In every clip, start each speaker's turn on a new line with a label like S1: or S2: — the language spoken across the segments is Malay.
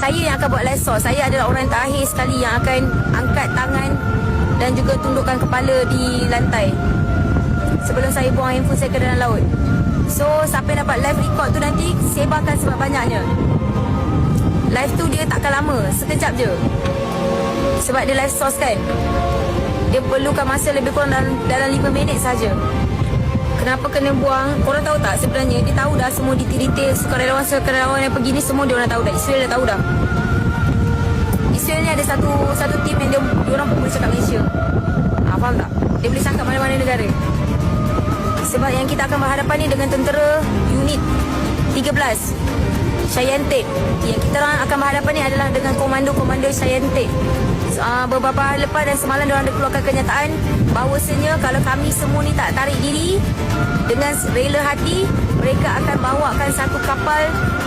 S1: Saya yang akan buat live source. Saya adalah orang terakhir sekali yang akan angkat tangan dan juga tundukkan kepala di lantai. Sebelum saya buang handphone saya ke dalam laut. So, siapa yang dapat live record tu nanti, sebarkan sebanyak-banyaknya. Live tu dia takkan lama, sekejap je. Sebab dia live source kan. Dia perlukan masa lebih kurang dalam, dalam 5 minit saja. Kenapa kena buang? Korang tahu tak sebenarnya dia tahu dah semua detail-detail sukarelawan-sukarelawan yang pergi ni semua dia orang tahu dah. Israel dah tahu dah. Israel ni ada satu satu tim yang dia, dia orang pun boleh cakap Malaysia. Ah, faham tak? Dia boleh cakap mana-mana negara. Sebab yang kita akan berhadapan ni dengan tentera unit 13 Cheyenne Tate. Yang kita orang akan berhadapan ni adalah dengan komando-komando Tate. Uh, beberapa hari lepas dan semalam ada keluarkan kenyataan bahawasanya kalau kami semua ni tak tarik diri dengan rela hati mereka akan bawakan satu kapal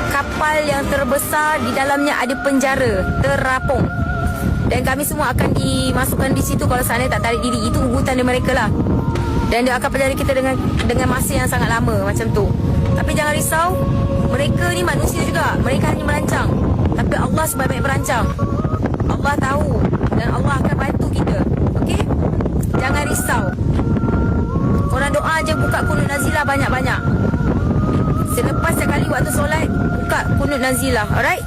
S1: kapal yang terbesar di dalamnya ada penjara terapung. Dan kami semua akan dimasukkan di situ kalau seandainya tak tarik diri. Itu ugutan dari mereka lah. Dan dia akan pelajari kita dengan dengan masa yang sangat lama macam tu. Tapi jangan risau mereka ni manusia juga. Mereka hanya merancang. Tapi Allah sebaik-baik perancang Allah tahu dan Allah akan bantu kita okey jangan risau korang doa je buka kunut nazilah banyak-banyak. Selepas sekali waktu solat buka kunut nazilah alright